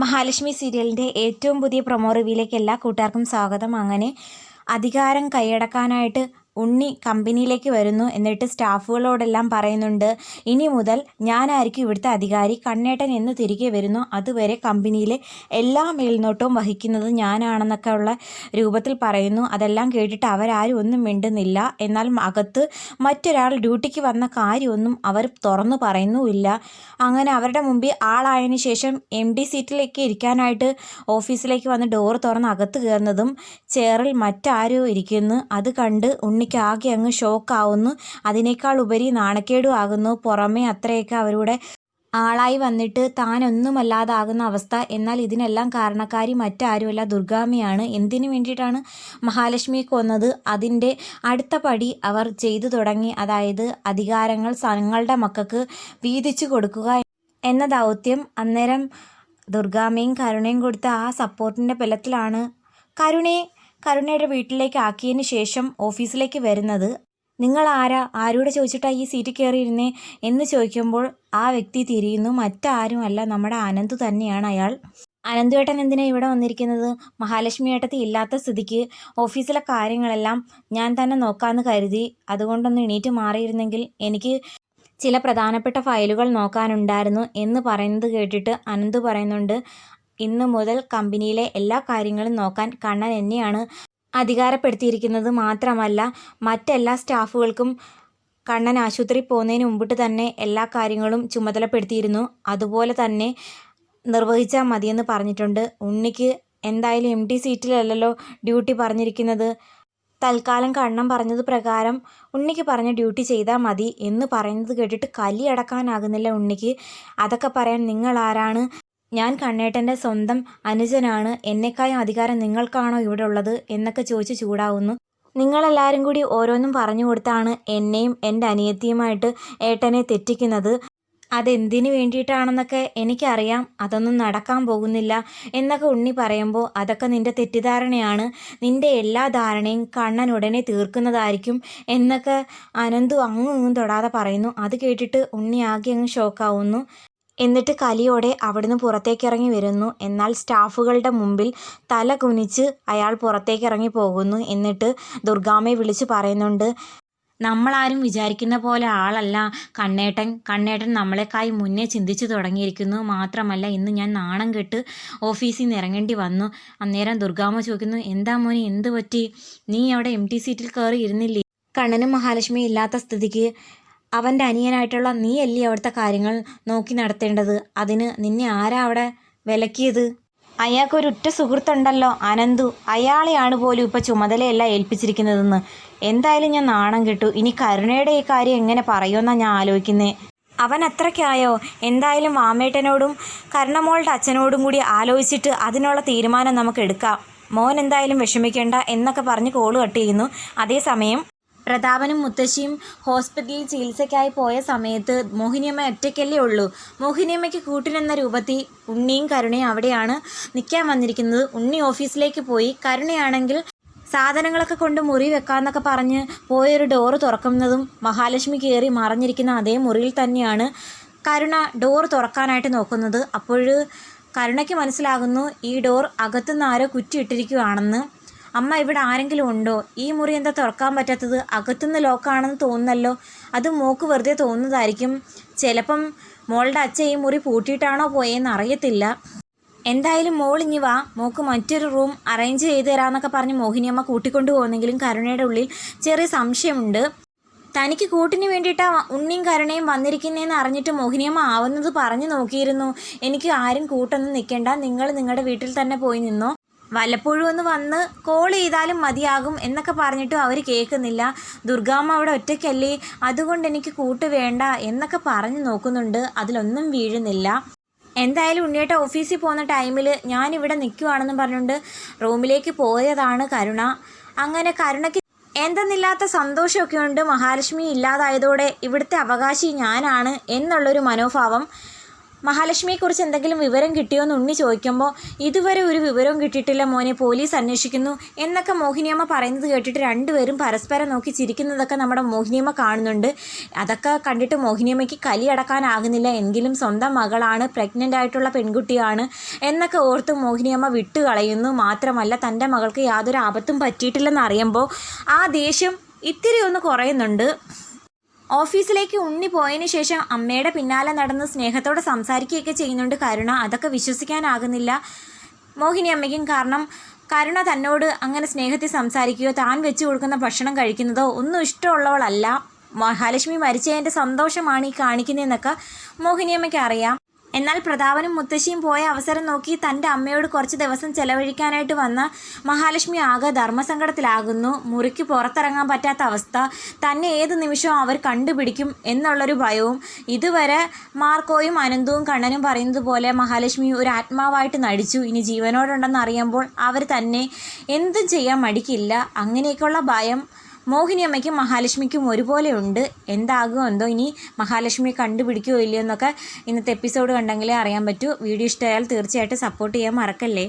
മഹാലക്ഷ്മി സീരിയലിന്റെ ഏറ്റവും പുതിയ പ്രൊമോ റിവ്യൂയിലേക്ക് എല്ലാ കൂട്ടുകാർക്കും സ്വാഗതം. അങ്ങനെ അധികാരം കൈയടക്കാനായിട്ട് ഉണ്ണി കമ്പനിയിലേക്ക് വരുന്നു എന്നിട്ട് സ്റ്റാഫുകളോടെല്ലാം പറയുന്നുണ്ട് ഇനി മുതൽ ഞാനായിരിക്കും ഇവിടുത്തെ അധികാരി. കണ്ണേട്ടൻ എന്ന് തിരികെ വരുന്നു. അതുവരെ കമ്പനിയിലെ എല്ലാ മേൽനോട്ടവും വഹിക്കുന്നത് ഞാനാണെന്നൊക്കെ ഉള്ള രൂപത്തിൽ പറയുന്നു. അതെല്ലാം കേട്ടിട്ട് അവരാരും ഒന്നും മിണ്ടുന്നില്ല. എന്നാൽ അകത്ത് മറ്റൊരാൾ ഡ്യൂട്ടിക്ക് വന്ന കാര്യമൊന്നും അവർ തുറന്നു പറയുന്നുമില്ല. അങ്ങനെ അവരുടെ മുമ്പിൽ ആളായതിനു ശേഷം എം ഡി സീറ്റിലേക്ക് ഇരിക്കാനായിട്ട് ഓഫീസിലേക്ക് വന്ന് ഡോറ് തുറന്ന് അകത്ത് കയറുന്നതും ചെയറിൽ മറ്റാരോ ഇരിക്കുന്നു. അത് കണ്ട് ഉണ്ണിക്ക് ആകെ അങ്ങ് ഷോക്കാവുന്നു. അതിനേക്കാൾ ഉപരി നാണക്കേടും ആകുന്നു. പുറമേ അത്രയൊക്കെ അവരുടെ ആളായി വന്നിട്ട് താനൊന്നുമല്ലാതാകുന്ന അവസ്ഥ. എന്നാൽ ഇതിനെല്ലാം കാരണക്കാരി മറ്റാരുമല്ല. ദുർഗാമിയാണ് എന്തിനു വേണ്ടിയിട്ടാണ് മഹാലക്ഷ്മിയെ കൊന്നത് അതിന്റെ അടുത്ത പടി അവർ ചെയ്തു തുടങ്ങി. അതായത് അധികാരങ്ങൾ തങ്ങളുടെ മക്കൾക്ക് വീതിച്ചു കൊടുക്കുക എന്ന ദൗത്യം അന്നേരം ദുർഗാമയും കരുണയും കൊടുത്ത ആ സപ്പോർട്ടിന്റെ ബലത്തിലാണ്. കരുണയെ കരുണയുടെ വീട്ടിലേക്ക് ആക്കിയതിന് ശേഷം ഓഫീസിലേക്ക് വരുന്നത് നിങ്ങൾ ആരാ? ആരോട് ചോദിച്ചിട്ടാണ് ഈ സീറ്റ് കയറിയിരുന്നേ? എന്ന് ചോദിക്കുമ്പോൾ ആ വ്യക്തി തിരിയുന്നു. മറ്റാരുമല്ല നമ്മുടെ അനന്തു തന്നെയാണ് അയാൾ. അനന്തുവേട്ടൻ എന്തിനാ ഇവിടെ വന്നിരിക്കുന്നത്? മഹാലക്ഷ്മി ഏട്ടത്തി ഇല്ലാത്ത സ്ഥിതിക്ക് ഓഫീസിലെ കാര്യങ്ങളെല്ലാം ഞാൻ തന്നെ നോക്കാമെന്ന് കരുതി. അതുകൊണ്ടൊന്ന് എണീറ്റ് മാറിയിരുന്നെങ്കിൽ എനിക്ക് ചില പ്രധാനപ്പെട്ട ഫയലുകൾ നോക്കാനുണ്ടായിരുന്നു എന്ന് പറയുന്നത് കേട്ടിട്ട് അനന്ത് പറയുന്നുണ്ട്. ഇന്നു മുതൽ കമ്പനിയിലെ എല്ലാ കാര്യങ്ങളും നോക്കാൻ കണ്ണൻ എന്നെയാണ് അധികാരപ്പെടുത്തിയിരിക്കുന്നത് മാത്രമല്ല മറ്റെല്ലാ സ്റ്റാഫുകൾക്കും കണ്ണൻ ആശുപത്രി പോകുന്നതിന് മുമ്പിട്ട് തന്നെ എല്ലാ കാര്യങ്ങളും ചുമതലപ്പെടുത്തിയിരുന്നു. അതുപോലെ തന്നെ നിർവഹിച്ചാൽ മതിയെന്ന് പറഞ്ഞിട്ടുണ്ട്. ഉണ്ണിക്ക് എന്തായാലും എം ടി സീറ്റിലല്ലല്ലോ ഡ്യൂട്ടി പറഞ്ഞിരിക്കുന്നത്. തൽക്കാലം കണ്ണം പറഞ്ഞത് പ്രകാരം ഉണ്ണിക്ക് പറഞ്ഞ ഡ്യൂട്ടി ചെയ്താൽ മതി എന്ന് പറയുന്നത് കേട്ടിട്ട് കലിയടക്കാനാകുന്നില്ല ഉണ്ണിക്ക്. അതൊക്കെ പറയാൻ നിങ്ങൾ ആരാണ് ഞാൻ കണ്ണേട്ടന്റെ സ്വന്തം അനുജനാണ്. എന്നെക്കായും അധികാരം നിങ്ങൾക്കാണോ ഇവിടെ ഉള്ളത് എന്നൊക്കെ ചോദിച്ച് ചൂടാവുന്നു. നിങ്ങളെല്ലാവരും കൂടി ഓരോന്നും പറഞ്ഞു കൊടുത്താണ് എന്നെയും എന്റെ അനിയത്തിയുമായിട്ട് ഏട്ടനെ തെറ്റിക്കുന്നത്. അതെന്തിനു വേണ്ടിയിട്ടാണെന്നൊക്കെ എനിക്കറിയാം. അതൊന്നും നടക്കാൻ പോകുന്നില്ല എന്നൊക്കെ ഉണ്ണി പറയുമ്പോൾ അതൊക്കെ നിന്റെ തെറ്റിദ്ധാരണയാണ്. നിന്റെ എല്ലാ ധാരണയും കണ്ണൻ ഉടനെ തീർക്കുന്നതായിരിക്കും എന്നൊക്കെ അനന്തു അങ്ങും തൊടാതെ പറയുന്നു. അത് കേട്ടിട്ട് ഉണ്ണി ആകെ അങ്ങ് ഷോക്കാവുന്നു എന്നിട്ട് കലിയോടെ അവിടുന്ന് പുറത്തേക്കിറങ്ങി വരുന്നു. എന്നാൽ സ്റ്റാഫുകളുടെ മുമ്പിൽ തല കുനിച്ച് അയാൾ പുറത്തേക്കിറങ്ങി പോകുന്നു എന്നിട്ട് ദുർഗാമ്മയെ വിളിച്ചു പറയുന്നുണ്ട് നമ്മളാരും വിചാരിക്കുന്ന പോലെ ആളല്ല. കണ്ണേട്ടൻ കണ്ണേട്ടൻ നമ്മളെക്കായി മുന്നേ ചിന്തിച്ചു തുടങ്ങിയിരിക്കുന്നു. മാത്രമല്ല ഇന്ന് ഞാൻ നാണം കെട്ട് ഓഫീസിൽ നിന്ന് ഇറങ്ങേണ്ടി വന്നു. അന്നേരം ദുർഗാമ്മ ചോദിക്കുന്നു എന്താ മോനെ എന്ത് പറ്റി? നീ അവിടെ എം ടി സീറ്റിൽ കയറി ഇരുന്നില്ലേ? കണ്ണനും മഹാലക്ഷ്മി ഇല്ലാത്ത സ്ഥിതിക്ക് അവന്റെ അനിയനായിട്ടുള്ള നീ അല്ലേ അവിടുത്തെ കാര്യങ്ങൾ നോക്കി നടത്തേണ്ടത്? അതിന് നിന്നെ ആരാ അവിടെ വിലക്കിയത്? അയാൾക്കൊരു ഉറ്റ സുഹൃത്തുണ്ടല്ലോ അനന്തു. അയാളെയാണ് പോലും ഇപ്പോൾ ചുമതലയല്ല ഏൽപ്പിച്ചിരിക്കുന്നതെന്ന്. എന്തായാലും ഞാൻ നാണം കിട്ടു. ഇനി കരുണയുടെ ഈ കാര്യം എങ്ങനെ പറയുമെന്നാണ് ഞാൻ ആലോചിക്കുന്നത് അവൻ അത്രയ്ക്കായോ? എന്തായാലും വാമേട്ടനോടും കരുണമോളുടെ അച്ഛനോടും കൂടി ആലോചിച്ചിട്ട് അതിനുള്ള തീരുമാനം നമുക്ക് എടുക്കാം. മോൻ എന്തായാലും വിഷമിക്കേണ്ട എന്നൊക്കെ പറഞ്ഞ് കോൾ കട്ട് ചെയ്യുന്നു. അതേസമയം പ്രതാപനും മുത്തശ്ശിയും ഹോസ്പിറ്റലിൽ ചികിത്സയ്ക്കായി പോയ സമയത്ത് മോഹിനിയമ്മ ഒറ്റയ്ക്കല്ലേ ഉള്ളൂ. മോഹിനിയമ്മയ്ക്ക് കൂട്ടിനെന്ന രൂപത്തിൽ ഉണ്ണിയും കരുണയും അവിടെയാണ് നിൽക്കാൻ വന്നിരിക്കുന്നത്. ഉണ്ണി ഓഫീസിലേക്ക് പോയി കരുണയാണെങ്കിൽ സാധനങ്ങളൊക്കെ കൊണ്ട് മുറി വെക്കാമെന്നൊക്കെ പറഞ്ഞ് പോയൊരു ഡോറ് തുറക്കുന്നതും മഹാലക്ഷ്മി കയറി മറഞ്ഞിരിക്കുന്ന അതേ മുറിയിൽ തന്നെയാണ് കരുണ ഡോർ തുറക്കാനായിട്ട് നോക്കുന്നത്. അപ്പോൾ കരുണയ്ക്ക് മനസ്സിലാകുന്നു ഈ ഡോർ അകത്തുനിന്ന് ആരോ കുറ്റിയിട്ടിരിക്കുകയാണെന്ന് അമ്മ ഇവിടെ ആരെങ്കിലും ഉണ്ടോ? ഈ മുറി എന്താ തുറക്കാൻ പറ്റാത്തത്? അകത്തുനിന്ന് ലോക്കാണെന്ന് തോന്നുന്നല്ലോ. അത് മോക്ക് വെറുതെ തോന്നുന്നതായിരിക്കും. ചിലപ്പം മോളുടെ അച്ഛൻ ഈ മുറി പൂട്ടിയിട്ടാണോ പോയെന്ന് അറിയത്തില്ല. എന്തായാലും മോൾ ഇനി വാ. മോക്ക് മറ്റൊരു റൂം അറേഞ്ച് ചെയ്ത് തരാമെന്നൊക്കെ പറഞ്ഞ് മോഹിനിയമ്മ കൂട്ടിക്കൊണ്ടു പോകുന്നെങ്കിലും കരുണയുടെ ഉള്ളിൽ ചെറിയ സംശയമുണ്ട്. തനിക്ക് കൂട്ടിന് വേണ്ടിയിട്ടാണ് ഉണ്ണിയും കരുണയും വന്നിരിക്കുന്നതെന്ന് അറിഞ്ഞിട്ട് മോഹിനിയമ്മ ആവുന്നത് പറഞ്ഞു നോക്കിയിരുന്നു. എനിക്ക് ആരും കൂട്ടൊന്നും നിൽക്കേണ്ട. നിങ്ങൾ നിങ്ങളുടെ വീട്ടിൽ തന്നെ പോയി നിന്നോ. വല്ലപ്പോഴും ഒന്ന് വന്ന് കോൾ ചെയ്താലും മതിയാകും എന്നൊക്കെ പറഞ്ഞിട്ടും അവർ കേൾക്കുന്നില്ല. ദുർഗാമ്മ അവിടെ ഒറ്റയ്ക്കല്ലേ? അതുകൊണ്ട് എനിക്ക് കൂട്ട് വേണ്ട എന്നൊക്കെ പറഞ്ഞു നോക്കുന്നുണ്ട്. അതിലൊന്നും വീഴുന്നില്ല. എന്തായാലും ഉണ്ണിയേട്ട ഓഫീസിൽ പോകുന്ന ടൈമിൽ ഞാനിവിടെ നിൽക്കുവാണെന്നും പറഞ്ഞുകൊണ്ട് റൂമിലേക്ക് പോയതാണ് കരുണ. അങ്ങനെ കരുണയ്ക്ക് എന്തെന്നില്ലാത്ത സന്തോഷമൊക്കെ ഉണ്ട്. മഹാലക്ഷ്മി ഇല്ലാതായതോടെ ഇവിടുത്തെ അവകാശി ഞാനാണ് എന്നുള്ളൊരു മനോഭാവം മഹാലക്ഷ്മിയെക്കുറിച്ച് എന്തെങ്കിലും വിവരം കിട്ടിയോ എന്ന് ഉണ്ണി ചോദിക്കുമ്പോൾ ഇതുവരെ ഒരു വിവരവും കിട്ടിയിട്ടില്ല മോനെ പോലീസ് അന്വേഷിക്കുന്നു എന്നൊക്കെ മോഹിനിയമ്മ പറയുന്നത് കേട്ടിട്ട് രണ്ടുപേരും പരസ്പരം നോക്കി ചിരിക്കുന്നതൊക്കെ നമ്മുടെ മോഹിനിയമ്മ കാണുന്നുണ്ട്. അതൊക്കെ കണ്ടിട്ട് മോഹിനിയമ്മയ്ക്ക് കലി അടക്കാനാകുന്നില്ല. എങ്കിലും സ്വന്തം മകളാണ് പ്രഗ്നന്റ് ആയിട്ടുള്ള പെൺകുട്ടിയാണ് എന്നൊക്കെ ഓർത്ത് മോഹിനിയമ്മ വിട്ടുകളയുന്നു. മാത്രമല്ല തന്റെ മകൾക്ക് യാതൊരു ആപത്തും പറ്റിയിട്ടില്ലെന്ന് അറിയുമ്പോൾ ആ ദേഷ്യം ഇത്തിരി ഒന്ന് കുറയുന്നുണ്ട്. ഓഫീസിലേക്ക് ഉണ്ണി പോയതിന് ശേഷം അമ്മയുടെ പിന്നാലെ നടന്ന് സ്നേഹത്തോടെ സംസാരിക്കുകയൊക്കെ ചെയ്യുന്നുണ്ട് കരുണ. അതൊക്കെ വിശ്വസിക്കാനാകുന്നില്ല. മോഹിനി അമ്മയ്ക്കും കാരണം കരുണ തന്നോട് അങ്ങനെ സ്നേഹത്തിൽ സംസാരിക്കുകയോ താൻ വെച്ചു കൊടുക്കുന്ന ഭക്ഷണം കഴിക്കുന്നതോ ഒന്നും ഇഷ്ടമുള്ളവളല്ല. മഹാലക്ഷ്മി മരിച്ചതിന്റെ സന്തോഷമാണ് ഈ കാണിക്കുന്നതെന്നൊക്കെ മോഹിനിയമ്മയ്ക്ക് അറിയാം. എന്നാൽ പ്രതാപനും മുത്തശ്ശിയും പോയ അവസരം നോക്കി തന്റെ അമ്മയോട് കുറച്ച് ദിവസം ചെലവഴിക്കാനായിട്ട് വന്ന മഹാലക്ഷ്മി ആകെ ധർമ്മസങ്കടത്തിലാകുന്നു. മുറിക്ക് പുറത്തിറങ്ങാൻ പറ്റാത്ത അവസ്ഥ. തന്നെ ഏത് നിമിഷവും അവർ കണ്ടുപിടിക്കും എന്നുള്ളൊരു ഭയവും. ഇതുവരെ മാർക്കോയും അനന്തവും കണ്ണനും പറയുന്നത് പോലെ മഹാലക്ഷ്മി ഒരു ആത്മാവായിട്ട് നടിച്ചു. ഇനി ജീവനോടുണ്ടെന്ന് അറിയുമ്പോൾ അവർ തന്നെ എന്തും ചെയ്യാൻ മടിക്കില്ല. അങ്ങനെയൊക്കെയുള്ള ഭയം മോഹിനിയമ്മയ്ക്കും മഹാലക്ഷ്മിക്കും ഒരുപോലെ ഉണ്ട്. എന്താകുമോ എന്തോ ഇനി മഹാലക്ഷ്മിയെ കണ്ടുപിടിക്കുമോ ഇല്ലയോ എന്നൊക്കെ ഇന്നത്തെ എപ്പിസോഡ് കണ്ടെങ്കിലേ അറിയാൻ പറ്റൂ. വീഡിയോ ഇഷ്ടമായാൽ തീർച്ചയായിട്ടും സപ്പോർട്ട് ചെയ്യാൻ മറക്കല്ലേ?